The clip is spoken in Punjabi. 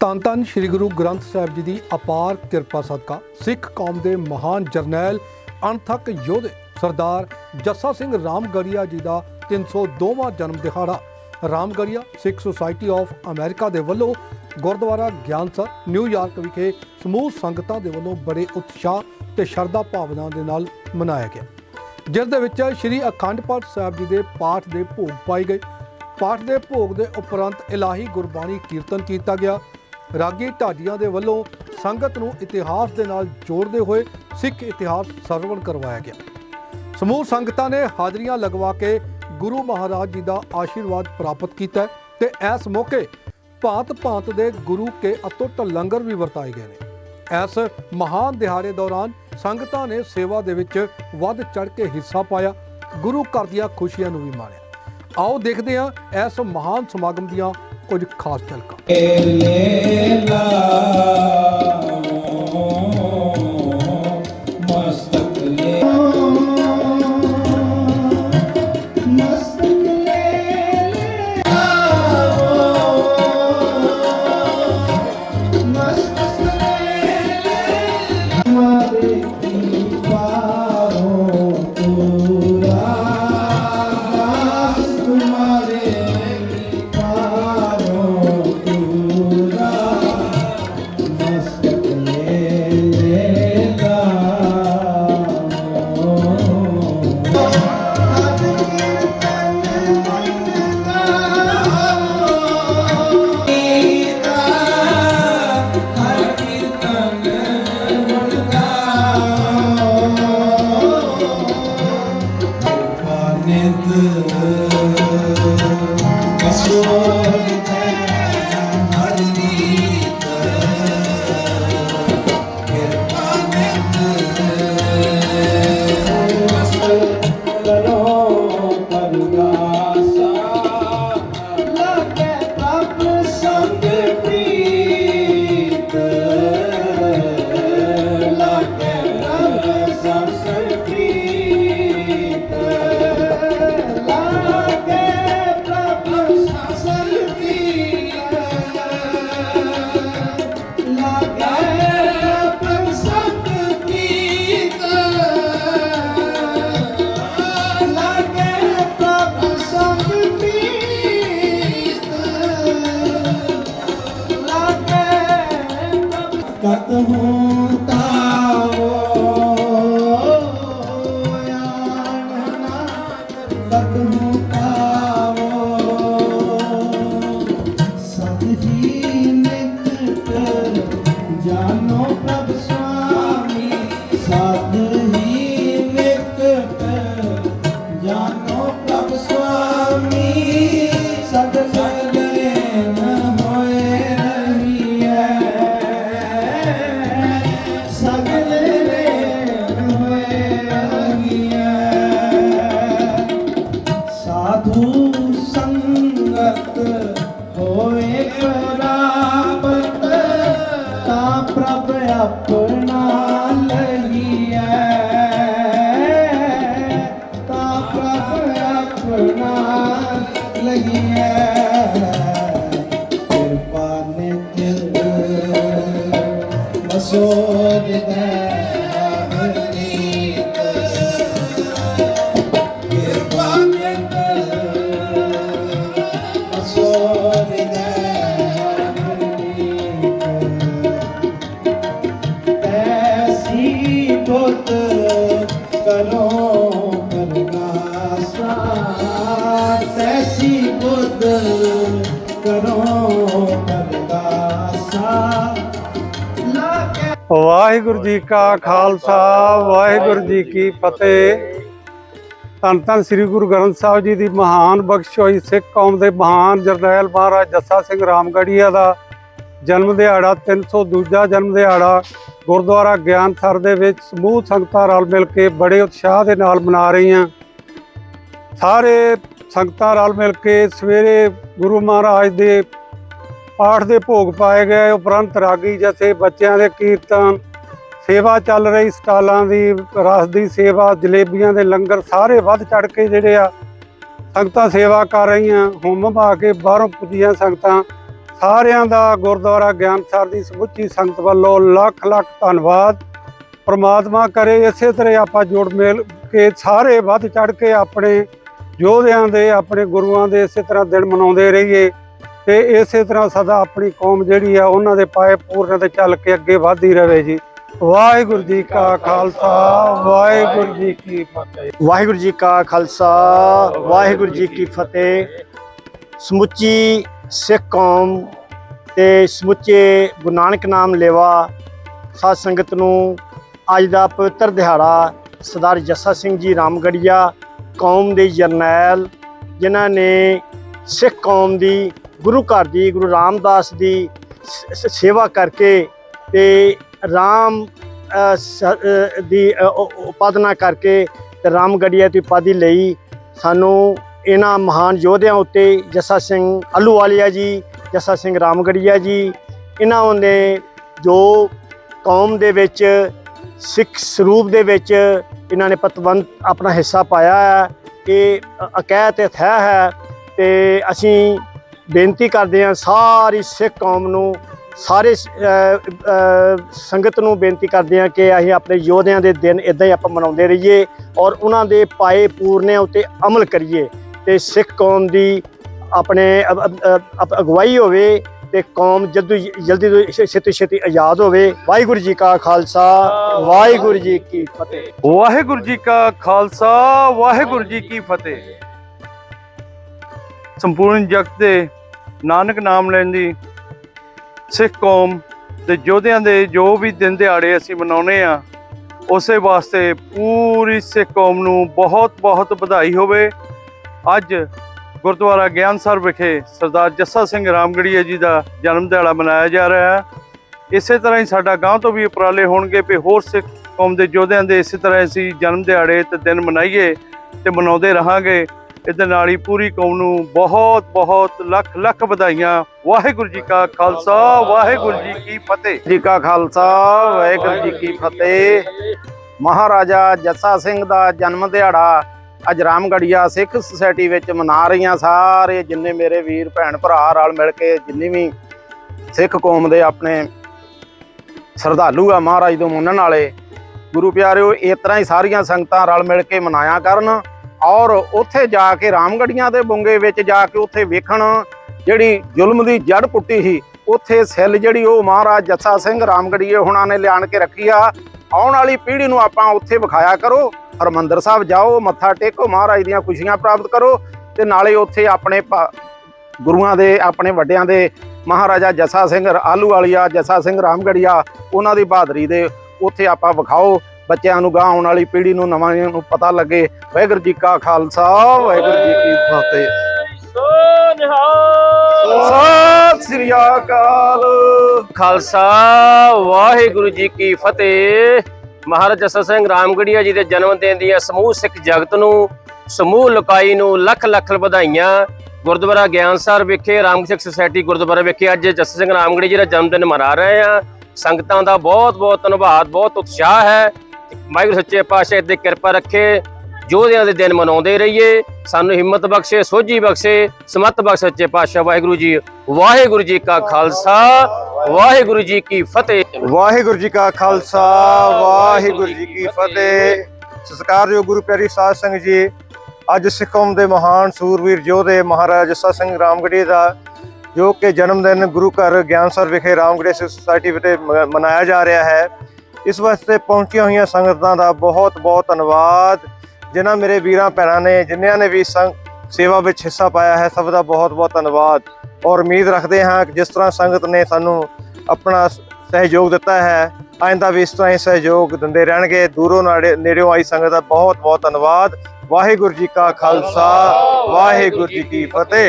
ਧੰਨ ਧੰਨ ਸ੍ਰੀ ਗੁਰੂ ਗ੍ਰੰਥ ਸਾਹਿਬ ਜੀ ਦੀ ਅਪਾਰ ਕਿਰਪਾ ਸਦਕਾ, ਸਿੱਖ ਕੌਮ ਦੇ ਮਹਾਨ ਜਰਨੈਲ, ਅਣਥੱਕ ਯੋਧੇ, ਸਰਦਾਰ ਜੱਸਾ ਸਿੰਘ ਰਾਮਗੜੀਆ ਜੀ ਦਾ 302ਵਾਂ ਜਨਮ ਦਿਹਾੜਾ। Ramgarhia Sikh society of America ਦੇ ਵੱਲੋਂ ਗੁਰਦੁਆਰਾ ਗਿਆਨਸਰ ਨਿਊਯਾਰਕ ਵਿਖੇ ਸਮੂਹ ਸੰਗਤਾਂ ਦੇ ਵੱਲੋਂ ਬੜੇ ਉਤਸ਼ਾਹ ਤੇ ਸ਼ਰਧਾ ਭਾਵਨਾ ਦੇ ਨਾਲ ਮਨਾਇਆ ਗਿਆ। ਜਿਸ ਦੇ ਵਿੱਚ ਸ੍ਰੀ ਅਖੰਡ ਪਾਠ ਸਾਹਿਬ ਜੀ ਦੇ ਪਾਠ ਦੇ ਭੋਗ ਪਾਏ ਗਏ। ਪਾਠ ਦੇ ਭੋਗ ਦੇ ਉਪਰੰਤ ਇਲਾਹੀ ਗੁਰਬਾਣੀ ਕੀਰਤਨ ਕੀਤਾ ਗਿਆ। ਰਾਗੀ ਢਾਡੀਆਂ ਦੇ ਵੱਲੋਂ ਸੰਗਤ ਨੂੰ ਇਤਿਹਾਸ ਦੇ ਨਾਲ ਜੋੜਦੇ ਹੋਏ ਸਿੱਖ ਇਤਿਹਾਸ ਸਰਵਣ ਕਰਵਾਇਆ ਗਿਆ। ਸਮੂਹ ਸੰਗਤਾਂ ਨੇ ਹਾਜ਼ਰੀਆਂ ਲਗਵਾ ਕੇ ਗੁਰੂ ਮਹਾਰਾਜ ਜੀ ਦਾ ਆਸ਼ੀਰਵਾਦ ਪ੍ਰਾਪਤ ਕੀਤਾ ਹੈ ਤੇ ਇਸ ਮੌਕੇ ਭਾਂਤ ਭਾਂਤ ਦੇ ਗੁਰੂ ਕੇ ਅਤੁੱਟ ਲੰਗਰ ਵੀ ਵਰਤਾਏ ਗਏ ਨੇ। ਇਸ ਮਹਾਨ ਦਿਹਾੜੇ ਦੌਰਾਨ ਸੰਗਤਾਂ ਨੇ ਸੇਵਾ ਦੇ ਵਿੱਚ ਵੱਧ ਚੜ ਕੇ ਹਿੱਸਾ ਪਾਇਆ, ਗੁਰੂ ਘਰ ਦੀਆਂ ਖੁਸ਼ੀਆਂ ਨੂੰ ਵੀ ਮਾਣਿਆ। ਆਓ ਦੇਖਦੇ ਹਾਂ ਇਸ ਮਹਾਨ ਸਮਾਗਮ ਦੀਆਂ ਕੁਝ ਖਾਸ ਝਲਕਾਂ up. ਵਾਹਿਗੁਰੂ ਜੀ ਕਾ ਖਾਲਸਾ, ਵਾਹਿਗੁਰੂ ਜੀ ਕੀ ਫਤਿਹ। ਧੰਨ ਧੰਨ ਸ੍ਰੀ ਗੁਰੂ ਗ੍ਰੰਥ ਸਾਹਿਬ ਜੀ ਦੀ ਮਹਾਨ ਬਖਸ਼ ਹੋਈ। ਸਿੱਖ ਕੌਮ ਦੇ ਮਹਾਨ ਜਰਨੈਲ ਮਹਾਰਾਜ ਜੱਸਾ ਸਿੰਘ ਰਾਮਗੜੀਆ ਦਾ ਜਨਮ ਦਿਹਾੜਾ 302 ਜਨਮ ਦਿਹਾੜਾ ਗੁਰਦੁਆਰਾ ਗਿਆਨ ਗਿਆਨਸਰ ਦੇ ਵਿੱਚ ਸਮੂਹ ਸੰਗਤਾਂ ਰਲ ਮਿਲ ਕੇ ਬੜੇ ਉਤਸ਼ਾਹ ਦੇ ਨਾਲ ਮਨਾ ਰਹੀਆਂ। ਸਾਰੇ ਸੰਗਤਾਂ ਰਲ ਮਿਲ ਕੇ ਸਵੇਰੇ ਗੁਰੂ ਮਹਾਰਾਜ ਦੇ ਪਾਠ ਦੇ ਭੋਗ ਪਾਏ ਗਏ। ਉਪਰੰਤ ਰਾਗੀ ਜਥੇ ਬੱਚਿਆਂ ਦੇ ਕੀਰਤਨ ਸੇਵਾ ਚੱਲ ਰਹੀ, ਸਟਾਲਾਂ ਦੀ, ਰਸ ਦੀ ਸੇਵਾ, ਜਲੇਬੀਆਂ ਦੇ ਲੰਗਰ ਸਾਰੇ ਵੱਧ ਚੜ ਕੇ ਜਿਹੜੇ ਆ ਸੰਗਤਾਂ ਸੇਵਾ ਕਰ ਰਹੀਆਂ, ਹੁਮ ਭਾ ਕੇ ਬਾਹਰੋਂ ਪੁੱਜੀਆਂ ਸੰਗਤਾਂ। ਸਾਰਿਆਂ ਦਾ ਗੁਰਦੁਆਰਾ ਗਿਆਨਸਰ ਦੀ ਸਮੁੱਚੀ ਸੰਗਤ ਵੱਲੋਂ ਲੱਖ ਲੱਖ ਧੰਨਵਾਦ। ਪ੍ਰਮਾਤਮਾ ਕਰੇ ਇਸੇ ਤਰ੍ਹਾਂ ਆਪਾਂ ਜੋੜ ਮੇਲ ਕੇ ਸਾਰੇ ਵੱਧ ਚੜ ਕੇ ਆਪਣੇ ਯੋਧਿਆਂ ਦੇ, ਆਪਣੇ ਗੁਰੂਆਂ ਦੇ ਇਸੇ ਤਰ੍ਹਾਂ ਦਿਨ ਮਨਾਉਂਦੇ ਰਹੀਏ ਤੇ ਇਸੇ ਤਰ੍ਹਾਂ ਸਦਾ ਆਪਣੀ ਕੌਮ ਜਿਹੜੀ ਆ ਉਹਨਾਂ ਦੇ ਪਾਏ ਪੂਰਨ ਤੇ ਚੱਲ ਕੇ ਅੱਗੇ ਵਧਦੀ ਰਹੇ ਜੀ। ਵਾਹਿਗੁਰੂ ਜੀ ਕਾ ਖਾਲਸਾ, ਵਾਹਿਗੁਰੂ ਜੀ ਕੀ ਫਤਿਹ। ਵਾਹਿਗੁਰੂ ਜੀ ਕਾ ਖਾਲਸਾ, ਵਾਹਿਗੁਰੂ ਜੀ ਕੀ ਫਤਿਹ। ਸਮੁੱਚੀ ਸਿੱਖ ਕੌਮ ਤੇ ਸਮੁੱਚੇ ਗੁਰੂ ਨਾਨਕ ਨਾਮ ਲੇਵਾ ਸਾਧ ਸੰਗਤ ਨੂੰ ਅੱਜ ਦਾ ਪਵਿੱਤਰ ਦਿਹਾੜਾ ਸਰਦਾਰ ਜੱਸਾ ਸਿੰਘ ਜੀ ਰਾਮਗੜੀਆ ਕੌਮ ਦੇ ਜਰਨੈਲ, ਜਿਨ੍ਹਾਂ ਨੇ ਸਿੱਖ ਕੌਮ ਦੀ ਗੁਰੂ ਘਰ ਦੀ, ਗੁਰੂ ਰਾਮਦਾਸ ਦੀ ਸ- ਸੇਵਾ ਕਰਕੇ ਤੇ ਰਾਮ ਦੀ ਉਪਾਦਨਾ ਕਰਕੇ ਤੇ ਰਾਮਗੜੀਆ ਦੀ ਉਪਾਧੀ ਲਈ ਸਾਨੂੰ ਇਹਨਾਂ ਮਹਾਨ ਯੋਧਿਆਂ ਉੱਤੇ ਜੱਸਾ ਸਿੰਘ ਅਲੂਵਾਲੀਆ ਜੀ, ਜੱਸਾ ਸਿੰਘ ਰਾਮਗੜੀਆ ਜੀ, ਇਹਨਾਂ ਨੇ ਜੋ ਕੌਮ ਦੇ ਵਿੱਚ, ਸਿੱਖ ਸਰੂਪ ਦੇ ਵਿੱਚ ਇਹਨਾਂ ਨੇ ਪਤਵੰਤ ਆਪਣਾ ਹਿੱਸਾ ਪਾਇਆ ਹੈ ਇਹ ਅ- ਅਕੈਤ ਥੈ ਹੈ ਤੇ ਅਸੀਂ ਬੇਨਤੀ ਕਰਦੇ ਹਾਂ ਸਾਰੀ ਸਿੱਖ ਕੌਮ ਨੂੰ ਸਾਰੇ ਸੰਗਤ ਨੂੰ ਬੇਨਤੀ ਕਰਦੇ ਹਾਂ ਕਿ ਅਸੀਂ ਆਪਣੇ ਯੋਧਿਆਂ ਦੇ ਦਿਨ ਇਦਾਂ ਹੀ ਆਪਾਂ ਮਨਾਉਂਦੇ ਰਹੀਏ ਔਰ ਉਹਨਾਂ ਦੇ ਪਾਏ ਪੂਰਨਿਆਂ ਉੱਤੇ ਅਮਲ ਕਰੀਏ ਤੇ ਸਿੱਖ ਕੌਮ ਦੀ ਆਪਣੇ ਅਗਵਾਈ ਹੋਵੇ ਤੇ ਕੌਮ ਜਲਦੀ ਜਲਦੀ ਤੋਂ ਛੇਤੀ ਛੇਤੀ ਆਜ਼ਾਦ ਹੋਵੇ। ਵਾਹਿਗੁਰੂ ਜੀ ਕਾ ਖਾਲਸਾ, ਵਾਹਿਗੁਰੂ ਜੀ ਕੀ ਫਤਿਹ। ਵਾਹਿਗੁਰੂ ਜੀ ਕਾ ਖਾਲਸਾ, ਵਾਹਿਗੁਰੂ ਜੀ ਕੀ ਫਤਿਹ। ਸੰਪੂਰਨ ਜਗਤ ਦੇ ਨਾਨਕ ਨਾਮ ਲੈਣ ਦੀ ਸਿੱਖ ਕੌਮ ਦੇ ਯੋਧਿਆਂ ਦੇ ਜੋ ਵੀ ਦਿਨ ਦਿਹਾੜੇ ਅਸੀਂ ਮਨਾਉਨੇ ਆ ਉਸੇ ਵਾਸਤੇ ਪੂਰੀ ਸਿੱਖ ਕੌਮ ਨੂੰ ਬਹੁਤ ਬਹੁਤ ਵਧਾਈ ਹੋਵੇ। ਅੱਜ ਗੁਰਦੁਆਰਾ ਗਿਆਨਸਰ ਵਿਖੇ ਸਰਦਾਰ ਜੱਸਾ ਸਿੰਘ ਰਾਮਗੜੀਆ ਜੀ ਦਾ ਜਨਮ ਦਿਹਾੜਾ ਮਨਾਇਆ ਜਾ ਰਿਹਾ ਹੈ। ਇਸੇ ਤਰ੍ਹਾਂ ਹੀ ਸਾਡਾ ਗਾਂਵ ਤੋਂ ਵੀ ਉਪਰਾਲੇ ਹੋਣਗੇ ਵੀ ਹੋਰ ਸਿੱਖ ਕੌਮ ਦੇ ਯੋਧਿਆਂ ਦੇ ਇਸੇ ਤਰ੍ਹਾਂ ਅਸੀਂ ਜਨਮ ਦਿਹਾੜੇ ਤੇ ਦਿਨ ਮਨਾਈਏ ਤੇ ਮਨਾਉਂਦੇ ਰਹਾਂਗੇ। ਇਹਦੇ ਨਾਲ ਹੀ ਪੂਰੀ ਕੌਮ ਨੂੰ ਬਹੁਤ ਬਹੁਤ ਲੱਖ ਲੱਖ ਵਧਾਈਆਂ। ਵਾਹਿਗੁਰੂ ਜੀ ਕਾ ਖਾਲਸਾ, ਵਾਹਿਗੁਰੂ ਜੀ ਕੀ ਫਤਿਹ। ਜੀ ਕਾ ਖਾਲਸਾ, ਵਾਹਿਗੁਰੂ ਜੀ ਕੀ ਫਤਿਹ। ਮਹਾਰਾਜਾ ਜੱਸਾ ਸਿੰਘ ਦਾ ਜਨਮ ਦਿਹਾੜਾ ਅੱਜ ਰਾਮਗੜੀਆ ਸਿੱਖ ਸੁਸਾਇਟੀ ਵਿੱਚ ਮਨਾ ਰਹੀਆਂ ਸਾਰੇ, ਜਿੰਨੇ ਮੇਰੇ ਵੀਰ, ਭੈਣ, ਭਰਾ ਰਲ ਮਿਲ ਕੇ ਜਿੰਨੀ ਵੀ ਸਿੱਖ ਕੌਮ ਦੇ ਆਪਣੇ ਸ਼ਰਧਾਲੂ ਆ ਮਹਾਰਾਜ ਤੋਂ ਮੰਨਣ ਵਾਲੇ ਗੁਰੂ ਪਿਆਰਿਓ, ਇਸ ਤਰ੍ਹਾਂ ਹੀ ਸਾਰੀਆਂ ਸੰਗਤਾਂ ਰਲ ਮਿਲ ਕੇ ਮਨਾਇਆ ਕਰਨ। ਔਰ ਉੱਥੇ ਜਾ ਕੇ ਰਾਮਗੜੀਆਂ ਦੇ ਬੁੰਗੇ ਵਿੱਚ ਜਾ ਕੇ ਉੱਥੇ ਵੇਖਣ ਜਿਹੜੀ ਜ਼ੁਲਮ ਦੀ ਜੜ ਪੁੱਟੀ ਸੀ, ਉੱਥੇ ਸੈੱਲ ਜਿਹੜੀ ਉਹ ਮਹਾਰਾਜ ਜੱਸਾ ਸਿੰਘ ਰਾਮਗੜੀਏ ਹੁਣਾਂ ਨੇ ਲਿਆਣ ਕੇ ਰੱਖੀ ਆ। ਆਉਣ ਵਾਲੀ ਪੀੜ੍ਹੀ ਨੂੰ ਆਪਾਂ ਉੱਥੇ ਵਿਖਾਇਆ ਕਰੋ, ਹਰਮੰਦਰ ਸਾਹਿਬ ਜਾਓ, ਮੱਥਾ ਟੇਕੋ, ਮਹਾਰਾਜ ਦੀਆਂ ਖੁਸ਼ੀਆਂ ਪ੍ਰਾਪਤ ਕਰੋ ਤੇ ਨਾਲੇ ਉੱਥੇ ਆਪਣੇ ਭਾ- ਗੁਰੂਆਂ ਦੇ, ਆਪਣੇ ਵੱਡਿਆਂ ਦੇ, ਮਹਾਰਾਜਾ ਜੱਸਾ ਸਿੰਘ ਆਲੂ ਵਾਲੀਆ ਜੱਸਾ ਸਿੰਘ ਰਾਮਗੜੀਆ, ਉਹਨਾਂ ਦੀ ਬਹਾਦਰੀ ਦੇ ਉੱਥੇ ਆਪਾਂ ਵਿਖਾਓ। ਬੱਚਿਆਂ ਨੂੰ ਗਾਂ ਆਉਣ ਵਾਲੀ ਪੀੜ੍ਹੀ ਨੂੰ ਨਵਾਂ ਨੂੰ ਪਤਾ ਲੱਗੇ। ਵਾਹਿਗੁਰੂ ਜੀ ਕਾ ਖਾਲਸਾ, ਵਾਹਿਗੁਰੂ ਜੀ ਕੀ ਫਤਿਹ। ਸਤਿ ਸ੍ਰੀ ਅਕਾਲ। ਖਾਲਸਾ, ਵਾਹਿਗੁਰੂ ਜੀ ਕੀ ਫਤਿਹ। ਮਹਾਰਾਜ ਜੱਸਾ ਸਿੰਘ ਰਾਮਗੜੀਆ ਜੀ ਦੇ ਜਨਮ ਦਿਨ ਦੀਆਂ ਸਮੂਹ ਸਿੱਖ ਜਗਤ ਨੂੰ, ਸਮੂਹ ਲੋਕਾਈ ਨੂੰ ਲੱਖ ਲੱਖ ਵਧਾਈਆਂ। ਗੁਰਦੁਆਰਾ ਗਿਆਨਸਰ ਵਿਖੇ, ਰਾਮ ਸੁਸਾਇਟੀ ਗੁਰਦੁਆਰਾ ਵਿਖੇ ਅੱਜ ਜੱਸਾ ਸਿੰਘ ਰਾਮਗੜੀ ਜੀ ਦਾ ਜਨਮ ਦਿਨ ਮਨਾ ਰਹੇ ਆ ਸੰਗਤਾਂ ਦਾ ਬਹੁਤ ਬਹੁਤ ਧੰਨਵਾਦ, ਬਹੁਤ ਉਤਸ਼ਾਹ ਹੈ। ਵਾਹਿਗੁਰੂ ਸੱਚੇ ਪਾਤਸ਼ਾਹ ਦੀ ਕਿਰਪਾ ਰੱਖੇ ਯੋਧਿਆਂ ਦੇ ਦਿਨ ਮਨਾਉਂਦੇ ਰਹੀਏ ਸਾਨੂੰ ਹਿੰਮਤ ਬਖਸ਼ੇ ਸੋਝੀ ਬਖਸ਼ੇ ਸਮਤ ਬਖਸ਼ ਸੱਚੇ ਪਾਤਸ਼ਾਹ ਵਾਹਿਗੁਰੂ ਜੀ ਵਾਹਿਗੁਰੂ ਜੀ ਕਾ ਖਾਲਸਾ ਵਾਹਿਗੁਰੂ ਜੀ ਕੀ ਫਤਿਹ। ਵਾਹਿਗੁਰੂ ਜੀ ਕਾ ਖਾਲਸਾ ਵਾਹਿਗੁਰੂ ਜੀ ਕੀ ਫਤਿਹ। ਸਤਿਕਾਰਯੋਗ ਗੁਰੂ ਪਿਆਰੀ ਸਾਧ ਸੰਗਤ ਜੀ ਅੱਜ ਸਿੱਖ ਕੌਮ ਦੇ ਮਹਾਨ ਸੂਰਵੀਰ ਯੋਧੇ ਮਹਾਰਾਜਾ ਜੱਸਾ ਸਿੰਘ ਰਾਮਗੜ੍ਹੀ ਦਾ ਜੋ ਕਿ ਜਨਮ ਦਿਨ ਗੁਰੂ ਘਰ ਗਿਆਨਸਰ ਵਿਖੇ ਰਾਮਗੜ੍ਹੀ ਸਿੱਖ ਸੁਸਾਇਟੀ ਵਿਖੇ ਮਨਾਇਆ ਜਾ ਰਿਹਾ ਹੈ। ਇਸ ਵਾਸਤੇ ਪਹੁੰਚੀਆਂ ਹੋਈਆਂ ਸੰਗਤਾਂ ਦਾ ਬਹੁਤ ਬਹੁਤ ਧੰਨਵਾਦ। ਜਿਨ੍ਹਾਂ ਮੇਰੇ ਵੀਰਾਂ ਭੈਣਾਂ ਨੇ, ਜਿਨ੍ਹਾਂ ਨੇ ਵੀ ਸੰਗ, ਸੇਵਾ ਵਿੱਚ ਹਿੱਸਾ ਪਾਇਆ ਹੈ, ਸਭ ਦਾ ਬਹੁਤ ਬਹੁਤ ਧੰਨਵਾਦ। ਔਰ ਉਮੀਦ ਰੱਖਦੇ ਹਾਂ ਕਿ ਜਿਸ ਤਰ੍ਹਾਂ ਸੰਗਤ ਨੇ ਸਾਨੂੰ ਆਪਣਾ ਸਹਿਯੋਗ ਦਿੱਤਾ ਹੈ, ਆਇੰਦਾ ਵੀ ਇਸ ਤਰ੍ਹਾਂ ਹੀ ਸਹਿਯੋਗ ਦਿੰਦੇ ਰਹਿਣਗੇ। ਦੂਰੋਂ ਨਾੜੇ, ਨੇੜਿਓਂ ਆਈ ਸੰਗਤ ਦਾ ਬਹੁਤ ਬਹੁਤ ਧੰਨਵਾਦ। ਵਾਹਿਗੁਰੂ ਜੀ ਕਾ ਖਾਲਸਾ, ਵਾਹਿਗੁਰੂ ਜੀ ਕੀ ਫਤਿਹ।